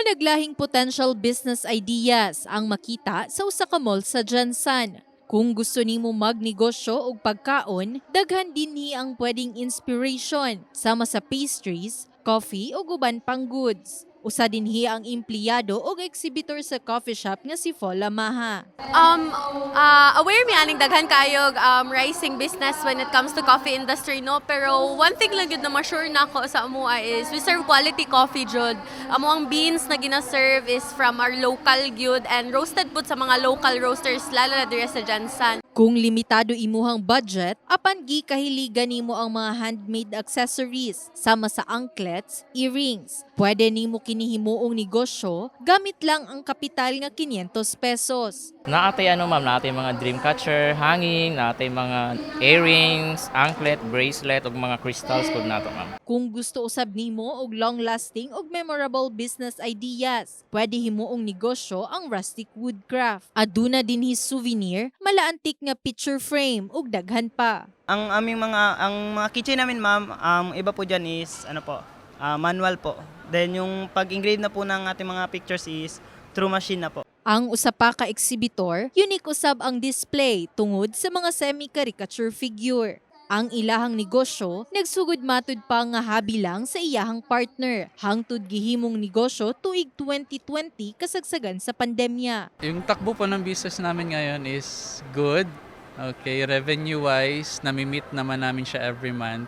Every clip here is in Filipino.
Managlahing potential business ideas ang makita sa usa ka mall sa Jansan. Kung gusto nimo magnegosyo og pagkaon, daghan dinhi ang pwedeng inspiration sama sa pastries, coffee ug uban pang goods. Usa dinhi ang empleyado ug exhibitor sa coffee shop nga si Fola Maha. Um, uh, aware mi aning daghan kayog um, rising business when it comes to coffee industry no pero one thing lang gyud na ma-sure nako sa amoa is we serve quality coffee jud. Amo ang beans na gina-serve is from our local gyud and roasted pud sa mga local roasters lalo na diri sa Jansan. Kung limitado imuhang budget, apan gi kahiligan nimo ang mga handmade accessories sama sa anklets, earrings. Pwede nimo kini himuong negosyo gamit lang ang kapital nga 500 pesos. Naatay ano ma'am, naatay mga dream catcher, hanging, naatay mga earrings, anklet, bracelet, ug mga crystals kod nato ma'am. Kung gusto usab nimo og long-lasting ug memorable business ideas, pwede himuong negosyo ang rustic woodcraft. Aduna dinhi souvenir, malaantik nga picture frame ug daghan pa. Ang aming mga ang mga kitchen namin ma'am, um, iba po diyan is ano po, ah, manual po. Then yung pag-engrave na po ng ating mga pictures is through machine na po. Ang usa pa ka exhibitor, unique usab ang display tungod sa mga semi-caricature figure. Ang ilahang negosyo, nagsugod matud pa nga habi lang sa iyahang partner. Hangtod gihimong negosyo tuig 2020 kasagsagan sa pandemya. Yung takbo po ng business namin ngayon is good. Okay, revenue-wise, nami-meet naman namin siya every month.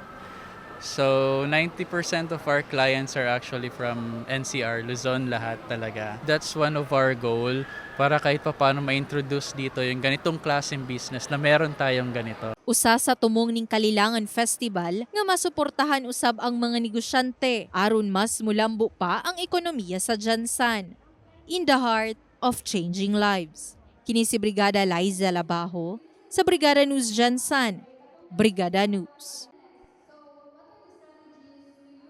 So, 90% of our clients are actually from NCR, Luzon lahat talaga. That's one of our goal para kahit pa paano ma-introduce dito yung ganitong klaseng business na meron tayong ganito. Usa sa tumong ning Kalilangan Festival nga masuportahan usab ang mga negosyante aron mas mulambo pa ang ekonomiya sa Jansan. In the heart of changing lives. Kini si Brigada Liza Labajo sa Brigada News Jansan. Brigada News.